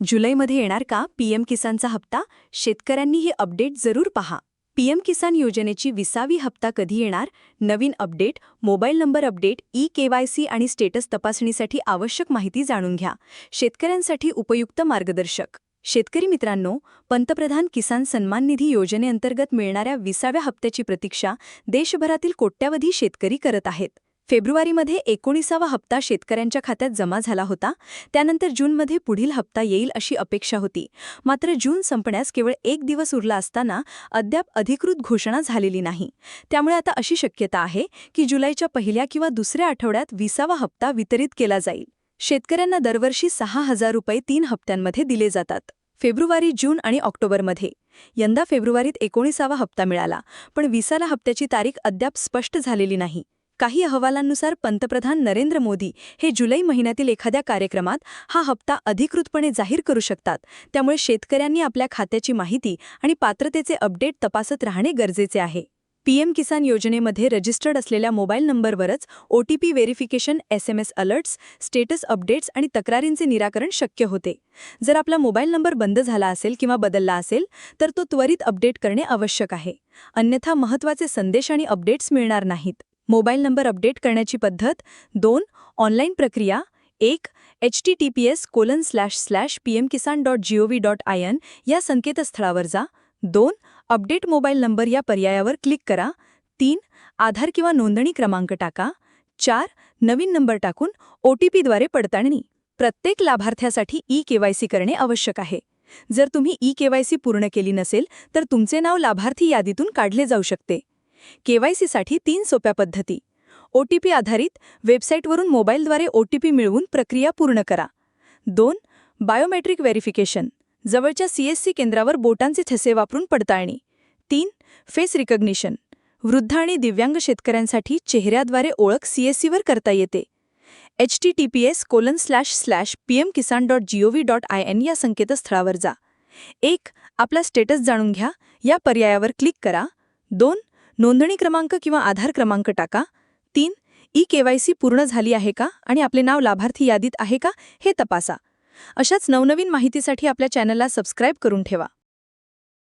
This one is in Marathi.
जुलैमध्ये येणार का पीएम किसानचा हप्ता? शेतकऱ्यांनी ही अपडेट जरूर पहा. पीएम किसान योजनेची विसावी हप्ता कधी येणार? नवीन update mobile number update e KYC आणि स्टेटस तपासणीसाठी आवश्यक माहिती जाणून घ्या. शेतकऱ्यांसाठी उपयुक्त मार्गदर्शक. शेतकरी मित्रांनो पंतप्रधान किसान सन्मान निधी योजनेअंतर्गत मिळणाऱ्या विसाव्या हप्त्याची प्रतीक्षा देशभरातील कोट्यावधी शेतकरी करत आहेत. फेब्रुवारीमध्ये एकोणीसावा हप्ता शेतकऱ्यांच्या खात्यात जमा झाला होता. त्यानंतर जूनमध्ये पुढील हप्ता येईल अशी अपेक्षा होती. मात्र जून संपण्यास केवळ एक दिवस उरला असताना अद्याप अधिकृत घोषणा झालेली नाही. त्यामुळे आता अशी शक्यता आहे की जुलैच्या पहिल्या किंवा दुसऱ्या आठवड्यात विसावा हप्ता वितरित केला जाईल. शेतकऱ्यांना दरवर्षी सहा हजार रुपये तीन हप्त्यांमध्ये दिले जातात. फेब्रुवारी जून आणि ऑक्टोबरमध्ये. यंदा फेब्रुवारीत एकोणीसावा हप्ता मिळाला पण विसाला हप्त्याची तारीख अद्याप स्पष्ट झालेली नाही. काही अहवालांनुसार पंतप्रधान नरेंद्र मोदी हे जुलै महिन्यातील एखाद्या कार्यक्रमात हा हप्ता अधिकृतपणे जाहीर करू शकतात. त्यामुळे शेतकऱ्यांनी आपल्या खात्याची माहिती आणि पात्रतेचे अपडेट तपासत राहणे गरजेचे आहे. पीएम किसान योजनेमध्ये रजिस्टर्ड असलेल्या mobile नंबरवरच OTP verification S M S alerts status updates आणि तक्रारींचे निराकरण शक्य होते. जर आपला मोबाईल नंबर बंद झाला असेल किंवा बदलला असेल तर तो त्वरित अपडेट करणे आवश्यक आहे. अन्यथा महत्त्वाचे संदेश आणि अपडेट्स मिळणार नाहीत. मोबाईल नंबर अपडेट करण्याची पद्धत दोन ऑनलाईन प्रक्रिया एक H T T P S colon slash slash P M Kisan dot G O V dot I N या संकेतस्थळावर जा दोन अपडेट मोबाईल नंबर या पर्यायावर क्लिक करा तीन आधार किंवा नोंदणी क्रमांक टाका चार नवीन नंबर टाकून ओ टी पीद्वारे पडताळणी. प्रत्येक लाभार्थ्यासाठी ई केवायसी करणे आवश्यक आहे. जर तुम्ही ई केवायसी पूर्ण केली नसेल तर तुमचे नाव लाभार्थी यादीतून काढले जाऊ शकते. केवायसीसाठी तीन सोप्या पद्धती. ओटीपी आधारित वेबसाईटवरून मोबाईलद्वारे ओटीपी मिळवून प्रक्रिया पूर्ण करा. दोन बायोमेट्रिक व्हेरिफिकेशन. जवळच्या सीएससी केंद्रावर बोटांचे ठसे वापरून पडताळणी. तीन फेस रिकग्निशन. वृद्ध आणि दिव्यांग शेतकऱ्यांसाठी चेहऱ्याद्वारे ओळख सीएससीवर करता येते. H T T P S colon slash slash P M Kisan dot G O V dot I N या संकेतस्थळावर जा. एक आपला स्टेटस जाणून घ्या. या पर्यायावर क्लिक करा. दोन नोंदणी क्रमांक किंवा आधार क्रमांक टाका. तीन ई केवायसी पूर्ण झाली आहे का आणि आपले नाव लाभार्थी यादीत आहे का हे तपासा. अशाच नवनवीन माहितीसाठी आपल्या चॅनलला सबस्क्राईब करून ठेवा.